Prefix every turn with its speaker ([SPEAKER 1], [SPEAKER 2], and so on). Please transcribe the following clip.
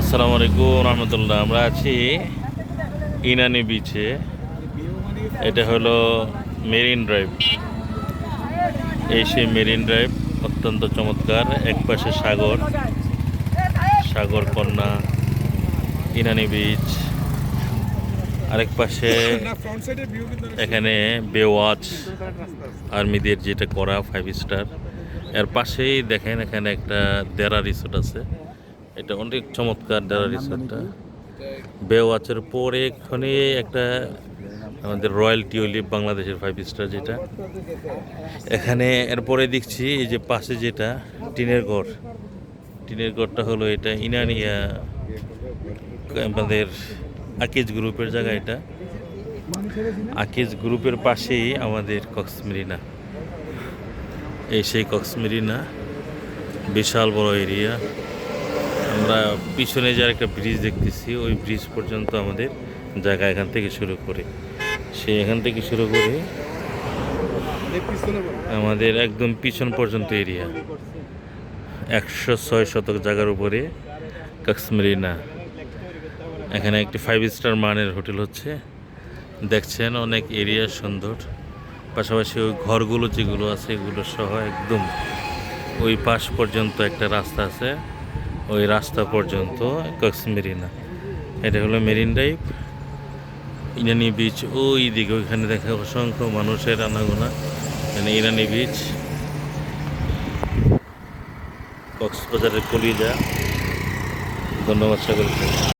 [SPEAKER 1] আসসালামু আলাইকুম, রহমতুল্লাহ। আমরা আছি ইনানি বিচে এটা হলো মেরিন ড্রাইভ। এই সেই মেরিন ড্রাইভ অত্যন্ত চমৎকার। এক পাশে সাগর সাগর কন্যা, ইনানি বিচ আরেক পাশে এখানে বেওয়াচ আর্মিদের যেটা করা ফাইভ স্টার এর পাশেই দেখেন এখানে একটা দেরা রিসোর্ট আছে। এটা অনেক চমৎকার দেরা রিসোর্টটা বেওয়াচের পরে এখানে একটা আমাদের রয়্যাল টিউলিপ বাংলাদেশের ফাইভ স্টার যেটা। এখানে এরপরে দেখছি এই যে পাশে যেটা টিনের ঘর। টিনের ঘরটা হলো এটা ইনানিয়া আমাদের আকিজ গ্রুপের জায়গা এটা। আকিজ গ্রুপের পাশেই আমাদের কক্সমেরিনা। এই সেই কক্সমেরিনা বিশাল বড় এরিয়া। আমরা পিছনে যার একটা ব্রিজ দেখতেছি, ওই ব্রিজ পর্যন্ত আমাদের জায়গা এখান থেকে শুরু করে। সে এখান থেকে শুরু করে আমাদের একদম পিছন পর্যন্ত এরিয়া একশো ছয় শতক জায়গার উপরে কাশ্মীরিনা। এখানে একটি ফাইভ স্টার মানের হোটেল হচ্ছে। দেখছেন অনেক এরিয়া সুন্দর। পাশাপাশি ওই ঘরগুলো যেগুলো আছে, এগুলো সহ একদম ওই পাশ পর্যন্ত একটা রাস্তা আছে। ওই রাস্তা পর্যন্ত, কক্স মেরিনা। এটা হলো মেরিন ড্রাইভ। ইরানি বিচ ওই দিকে ওইখানে দেখা অসংখ্য মানুষের আনাগোনা। মানে ইরানি বিচ কক্সবাজারের কলিজা। ধন্যবাদ সকলকে।